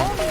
Oh,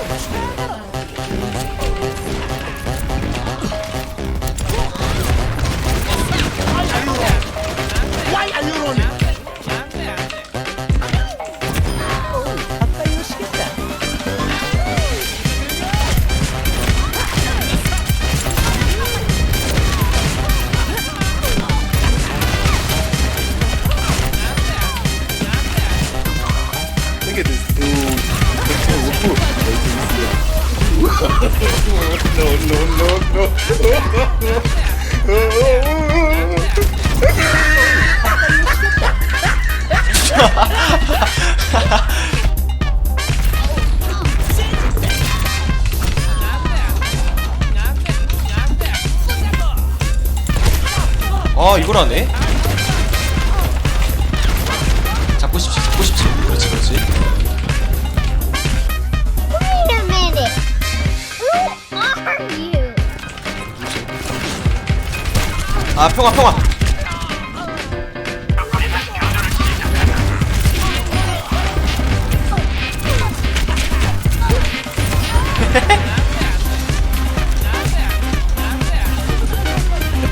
아 이걸 하네? 잡고 싶지 잡고 싶지 그렇지 그렇지 아 평화 평화.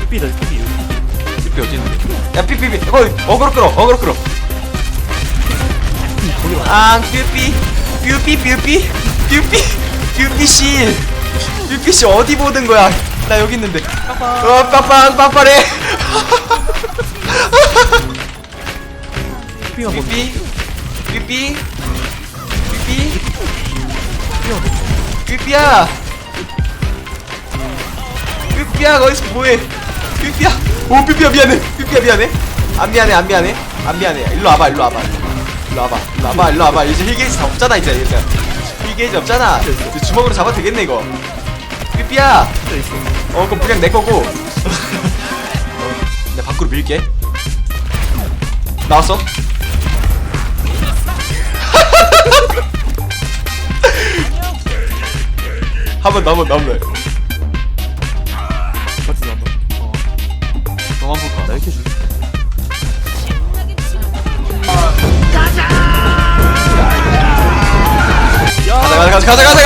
삐삐다 삐삐. 삐삐 어디 있는데? 야 삐삐삐. 어 어그로 끌어 어그로 끌어. 아 삐삐. 삐삐 삐삐. 삐삐. 삐삐. 씨. 삐삐 씨 어디 보는 거야 나 여기 있는데. 어 빠빵 빠빠래? 삐삐 삐삐 삐삐 삐삐야. 삐삐야 거기서 뭐해? 삐삐야. 오 삐삐야 미안해. 삐삐야 미안해. 안 미안해 안 미안해. 안 미안해. 일로 와봐 일로 와봐. 일로 와봐 일로 와봐 일로 와봐. 이제 힐게이지 다 없잖아 이제. 이제 힐게이지 없잖아. 이제 주먹으로 잡아도 되겠네 이거. 삐삐야 어. 어 그럼 그냥 내 거고 내가 밖으로 밀게 나왔어 한번 한번 더. 같이 나온다. 어. 너만 볼까? 나 이렇게 줄게. 가자, 가자, 가자, 가자,